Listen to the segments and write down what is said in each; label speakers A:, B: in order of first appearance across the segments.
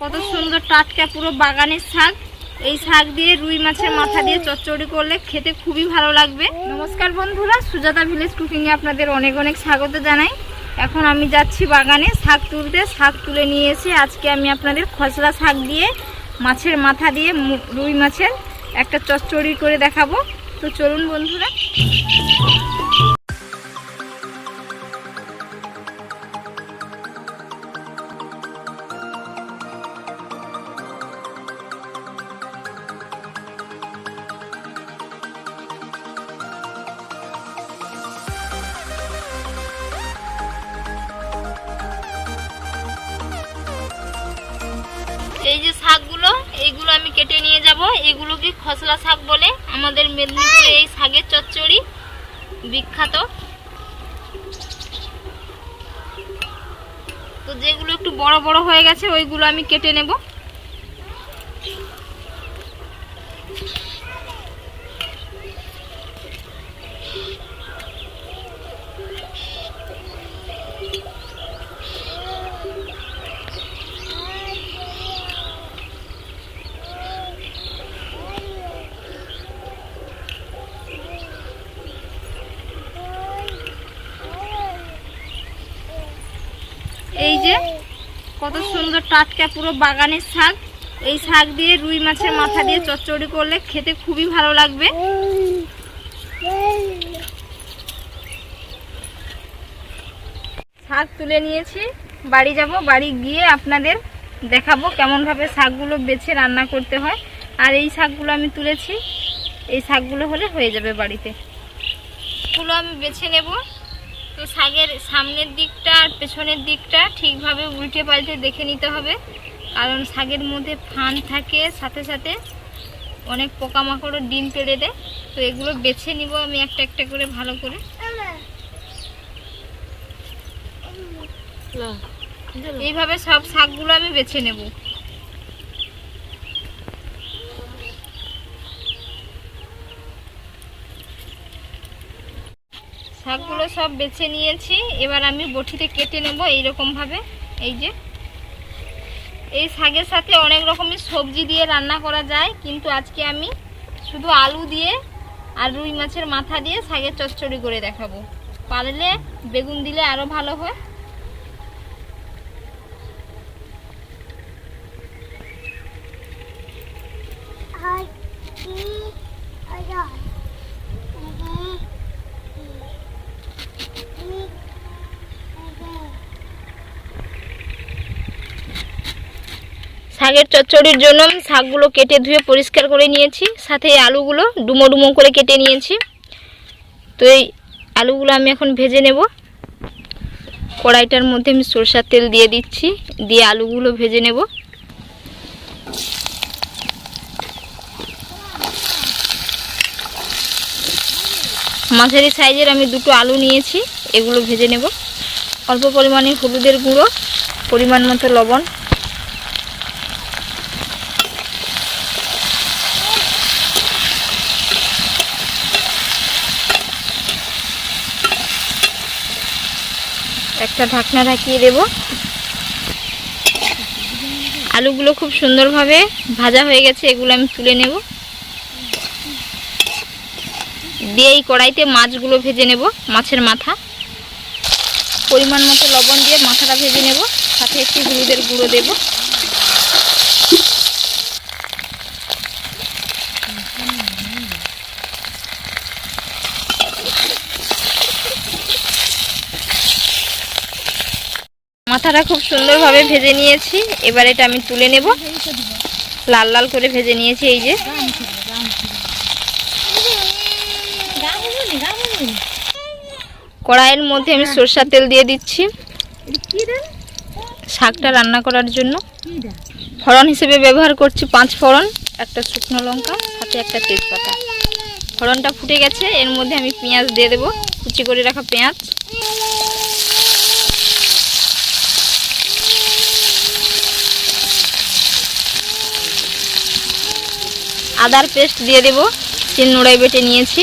A: কত সুন্দর টাটকা পুরো বাগানের শাক। এই শাক দিয়ে রুই মাছের মাথা দিয়ে চচ্চড়ি করলে খেতে খুবই ভালো লাগবে। নমস্কার বন্ধুরা, সুজাতা ভিলেজ কুকিংয়ে আপনাদের অনেক অনেক স্বাগত জানাই। এখন আমি যাচ্ছি বাগানে শাক তুলতে। শাক তুলে নিয়ে এসে আজকে আমি আপনাদের খসলা শাক দিয়ে, মাছের মাথা দিয়ে রুই মাছের একটা চচ্চড়ি করে দেখাবো। তো চলুন বন্ধুরা। এই যে শাকগুলো, এইগুলো আমি কেটে নিয়ে যাব। এগুলোকে খসলা শাক বলে। আমাদের মেদিনীপুরে এই শাকের চচ্চড়ি বিখ্যাত। তো যেগুলো একটু বড় বড় হয়ে গেছে, ওইগুলো আমি কেটে নেব। এই যে, কত সুন্দর টাটকা পুরো বাগানের শাক। এই শাক দিয়ে রুই মাছের মাথা দিয়ে চচ্চড়ি করলে খেতে খুবই ভালো লাগবে। শাক তুলে নিয়েছি। বাড়ি যাব, বাড়ি গিয়ে আপনাদের দেখাবো কেমনভাবে শাকগুলো বেছে রান্না করতে হয়। আর এই শাকগুলো আমি তুলেছি। এই শাকগুলো হলে হয়ে যাবে বাড়িতে। গুলো আমি বেছে নেব। তো শাকের সামনের দিকটা আর পেছনের দিকটা ঠিকভাবে উল্টে পাল্টে দেখে নিতে হবে। কারণ শাকের মধ্যে ফান থাকে সাথে সাথে অনেক পোকামাকড়ও ডিম পেড়ে দেয়। তো এগুলো বেছে নিব আমি একটা একটা করে ভালো করে। এইভাবে সব শাকগুলো আমি বেছে নেব। শাকগুলো সব বেছে নিয়েছি। এবার আমি বটিতে কেটে নেব এইরকমভাবে। এই যে। এই শাকের সাথে অনেক রকমের সবজি দিয়ে রান্না করা যায়, কিন্তু আজকে আমি শুধু আলু দিয়ে আর রুই মাছের মাথা দিয়ে শাকের চচ্চড়ি করে দেখাবো। পারলে বেগুন দিলে আরও ভালো হয়। শাকের চচ্চড়ির জন্য আমি শাকগুলো কেটে ধুয়ে পরিষ্কার করে নিয়েছি। সাথে আলুগুলো ডুমো ডুমো করে কেটে নিয়েছি। তো এই আলুগুলো আমি এখন ভেজে নেব। কড়াইটার মধ্যে আমি সরষার তেল দিয়ে দিচ্ছি। দিয়ে আলুগুলো ভেজে নেব। মাঝারি সাইজের আমি দুটো আলু নিয়েছি। এগুলো ভেজে নেব। অল্প পরিমাণে হলুদের গুঁড়ো, পরিমাণ মতো লবণ একটা ঢাকনা ঢাকিয়ে দেব। আলুগুলো খুব সুন্দরভাবে ভাজা হয়ে গেছে, এগুলো আমি তুলে নেব। দিয়ে এই কড়াইতে মাছগুলো ভেজে নেব, মাছের মাথা। পরিমাণ মতো লবণ দিয়ে মাথাটা ভেজে নেব, সাথে একটু হলুদের গুঁড়ো দেব। মাথাটা খুব সুন্দরভাবে ভেজে নিয়েছি। এবার এটা আমি তুলে নেব। লাল লাল করে ভেজে নিয়েছি এই যে। কড়াইয়ের মধ্যে আমি সরষার তেল দিয়ে দিচ্ছি। শাকটা রান্না করার জন্য। ফড়ন হিসেবে ব্যবহার করছি পাঁচ ফড়ন, একটা শুকনো লঙ্কা সাথে একটা তেজপাতা। ফড়নটা ফুটে গেছে, এর মধ্যে আমি পেঁয়াজ দিয়ে দেবো। কুচি করে রাখা পেঁয়াজ। আদার পেস্ট দিয়ে দেবো। তিন নোড়াই বেটে নিয়েছি।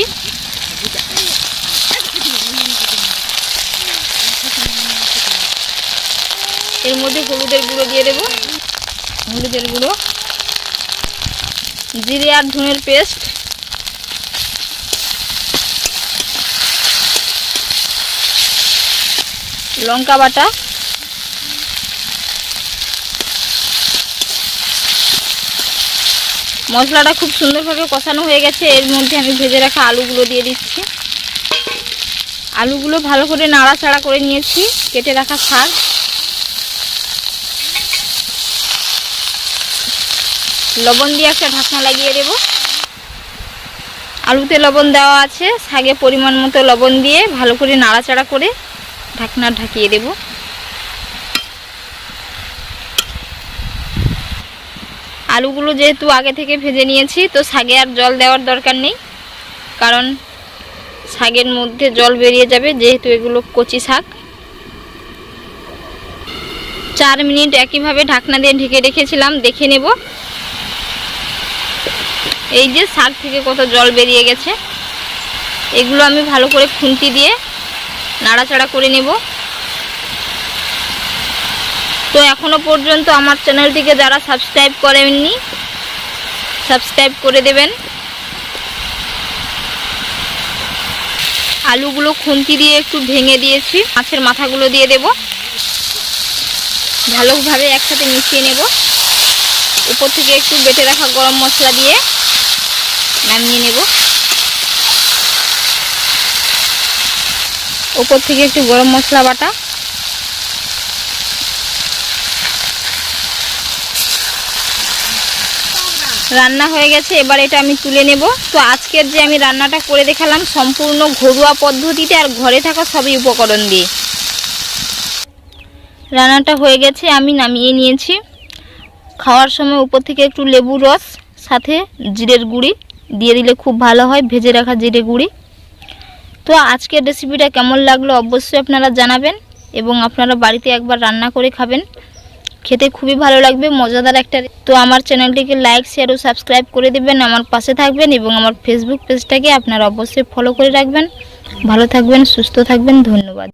A: এর মধ্যে হলুদের গুঁড়ো দিয়ে দেবো। হলুদের গুঁড়ো। জিরে আর ধনের পেস্ট। লঙ্কা বাটা। মশলাটা খুব সুন্দরভাবে কষানো হয়ে গেছে। এর মধ্যে আমি ভেজে রাখা আলুগুলো দিয়ে দিচ্ছি। আলুগুলো ভালো করে নাড়াচাড়া করে নিয়েছি, কেটে রাখা শাক। লবণ দিয়ে একটা ঢাকনা লাগিয়ে দেব। আলুতে লবণ দেওয়া আছে, শাকে পরিমাণ মতো লবণ দিয়ে ভালো করে নাড়াচাড়া করে ঢাকনা ঢাকিয়ে দেব। আলুগুলো যেহেতু আগে থেকে ভেজে নিয়েছি, তো শাগে আর জল দেওয়ার দরকার নেই। কারণ শাকের মধ্যে জল বেরিয়ে যাবে, যেহেতু এগুলো কচি শাক। চার মিনিট একইভাবে ঢাকনা দিয়ে ঢেকে রেখেছিলাম, দেখে নেব। এই যে শাক থেকে কত জল বেরিয়ে গেছে, এগুলো আমি ভালো করে খুন্তি দিয়ে নাড়াচাড়া করে নেব। তো এখনও পর্যন্ত আমার চ্যানেলটিকে যারা সাবস্ক্রাইব করেননি, সাবস্ক্রাইব করে দেবেন। আলুগুলো খুন্তি দিয়ে একটু ভেঙে দিয়েছি, মাছের মাথাগুলো দিয়ে দেব। ভালোভাবে একসাথে মিশিয়ে নেব। উপর থেকে একটু বেটে রাখা গরম মশলা দিয়ে নামিয়ে নেব। উপর থেকে একটু গরম মশলা বাটা রান্না হয়ে গেছে, এবার এটা আমি তুলে নেব। তো আজকের যে আমি রান্নাটা করে দেখালাম, সম্পূর্ণ ঘরোয়া পদ্ধতিতে আর ঘরে থাকা সবই উপকরণ দিয়ে। রান্নাটা হয়ে গেছে, আমি নামিয়ে নিয়েছি। খাওয়ার সময় উপর থেকে একটু লেবুর রস, সাথে জিরের গুঁড়ি, দিয়ে দিলে খুব ভালো হয়, ভেজে রাখা জিরে গুঁড়ি। তো আজকের রেসিপিটা কেমন লাগল অবশ্যই আপনারা জানাবেন এবং আপনারা বাড়িতে একবার রান্না করে খাবেন। খেতে খুবই ভালো লাগবে, মজাদার একটা তো আমার চ্যানেলটিকে লাইক শেয়ার ও সাবস্ক্রাইব করে দেবেন, আমার পাশে থাকবেন এবং আমার ফেসবুক পেজটাকে আপনারা অবশ্যই ফলো করে রাখবেন। ভালো থাকবেন, সুস্থ থাকবেন, ধন্যবাদ।